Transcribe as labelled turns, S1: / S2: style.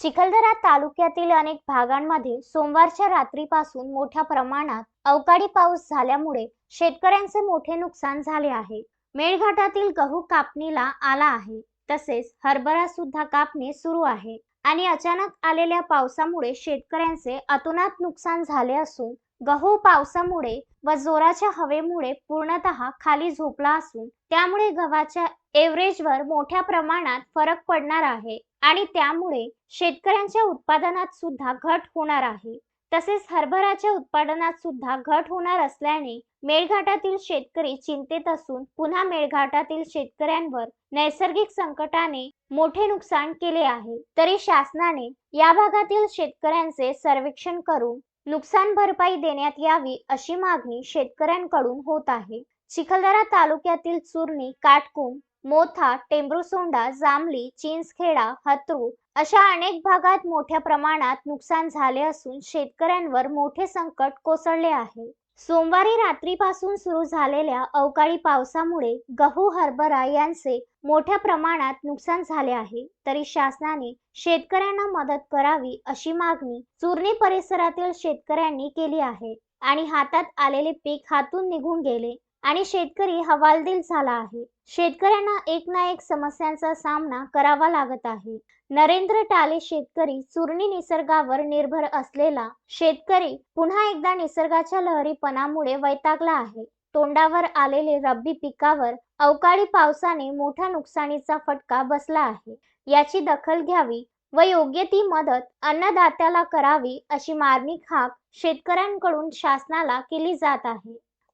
S1: चिखलदरा तालुक्यातील अनेक भागांमध्ये सोमवारच्या रात्रीपासून मोठ्या प्रमाणात अवकाळी पाऊस झाल्यामुळे शेतकऱ्यांचे मोठे नुकसान झाले आहे. मेळघाटातील गहू कापणीला आला आहे. तसेच हरभरा सुद्धा कापणी सुरू आहे. आणि अचानक आलेल्या पावसामुळे शेतकऱ्यांचे अतोनात नुकसान झाले असून गहू पावसामुळे व जोराच्या हवेमुळे पूर्णतः खाली झोपला असून त्यामुळे गव्हाच्या एव्हरेजवर मोठ्या प्रमाणात फरक पडणार आहे आणि त्यामुळे शेतकऱ्यांच्या उत्पादनात सुद्धा घट होणार आहे. तसेच हरभराच्या उत्पादनात सुद्धा घट होणार असल्याने मेळघाटातील शेतकरी चिंतेत असून पुन्हा मेळघाटातील शेतकऱ्यांवर नैसर्गिक संकटाने मोठे नुकसान केले आहे. तरी शासनाने या भागातील शेतकऱ्यांचे सर्वेक्षण करून नुकसान भरपाई देण्यात यावी अशी मागणी शेतकऱ्यांकडून होत आहे. चिखलदरा तालुक्यातील चुरणी काटकुम मोथा टेंब्रुसोंडा जांभली चिंचखेडा हत्रू अशा अनेक भागात मोठ्या प्रमाणात नुकसान झाले असून शेतकऱ्यांवर मोठे संकट कोसळले आहे. सोमवारी रात्रीपासून सुरू झालेल्या अवकाळी पावसामुळे गहू हरभरा यांचे मोठ्या प्रमाणात नुकसान झाले आहे. तरी शासनाने शेतकऱ्यांना मदत करावी अशी मागणी चुरणी परिसरातील शेतकऱ्यांनी केली आहे आणि हातात आलेले पीक हातून निघून गेले. आणि शेतकरी हवालदिल झाला आहे. शेतकऱ्यांना एक ना एक समस्यांचा सामना करावा लागत आहे. नरेंद्र टाले शेतकरी चुरणी निसर्गावर निर्भर असलेला शेतकरी पुन्हा एकदा निसर्गाच्या लहरीपणामुळे वैतागला आहे. तोंडावर आलेले रब्बी पिकावर अवकाळी पावसाने मोठ्या नुकसानीचा फटका बसला आहे. याची दखल घ्यावी व योग्य ती मदत अन्नदात्याला करावी अशी मार्मिक हाक शेतकऱ्यांकडून शासनाला केली जात आहे.